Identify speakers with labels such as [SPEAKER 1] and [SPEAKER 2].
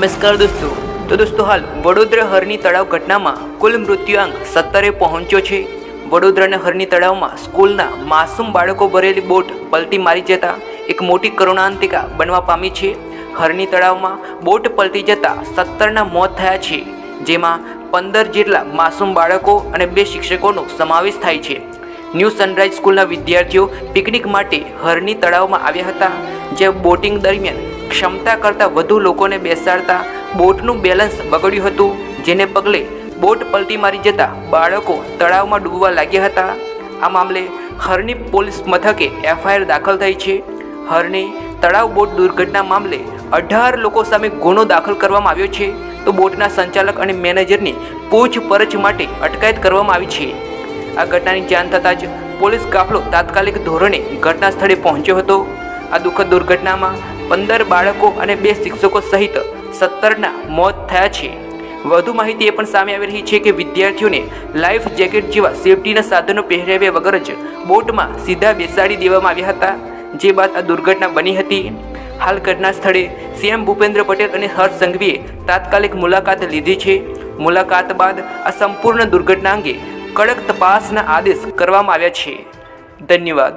[SPEAKER 1] નમસ્કાર દોસ્તો. તો દોસ્તો હાલ વડોદરા હરની તળાવ ઘટનામાં કુલ મૃત્યુઆંક સત્તરે પહોંચ્યો છે. વડોદરાના હરની તળાવમાં સ્કૂલના માસૂમ બાળકો ભરેલી બોટ પલટી મારી જતા એક મોટી કરુણાંતિકા બનવા પામી છે. હરની તળાવમાં બોટ પલટી જતા સત્તરના મોત થયા છે, જેમાં પંદર જેટલા માસૂમ બાળકો અને બે શિક્ષકોનો સમાવેશ થાય છે. ન્યૂ સનરાઈઝ સ્કૂલના વિદ્યાર્થીઓ પિકનિક માટે હરની તળાવમાં આવ્યા હતા જે બોટિંગ દરમિયાન ક્ષમતા કરતાં વધુ લોકોને બેસાડતા બોટનું બેલેન્સ બગડ્યું હતું, જેને પગલે બોટ પલટી મારી જતા બાળકો તળાવમાં ડૂબવા લાગ્યા હતા. આ મામલે હરની પોલીસ મથકે એફઆઈઆર દાખલ થઈ છે. હરની તળાવ બોટ દુર્ઘટના મામલે અઢાર લોકો સામે ગુનો દાખલ કરવામાં આવ્યો છે. તો બોટના સંચાલક અને મેનેજરની પૂછપરછ માટે અટકાયત કરવામાં આવી છે. આ ઘટનાની જાણ થતાં જ પોલીસ કાફલો તાત્કાલિક ધોરણે ઘટના સ્થળે પહોંચ્યો હતો. આ દુઃખદ દુર્ઘટનામાં પંદર બાળકો અને બે શિક્ષકો સહિત સત્તરના મોત થયા છે. વધુ માહિતી એ પણ સામે આવી રહી છે કે વિદ્યાર્થીઓને લાઈફ જેકેટ જેવા સેફટીના સાધનો પહેરાવ્યા વગર જ બોટમાં સીધા બેસાડી દેવામાં આવ્યા હતા. જે બાદ આ દુર્ઘટના બની હતી. હાલ ઘટના સ્થળે સીએમ ભૂપેન્દ્ર પટેલ અને હર્ષ સંઘવીએ તાત્કાલિક મુલાકાત લીધી છે. મુલાકાત બાદ આ સંપૂર્ણ દુર્ઘટના અંગે કડક તપાસના આદેશ કરવામાં આવ્યા છે. ધન્યવાદ.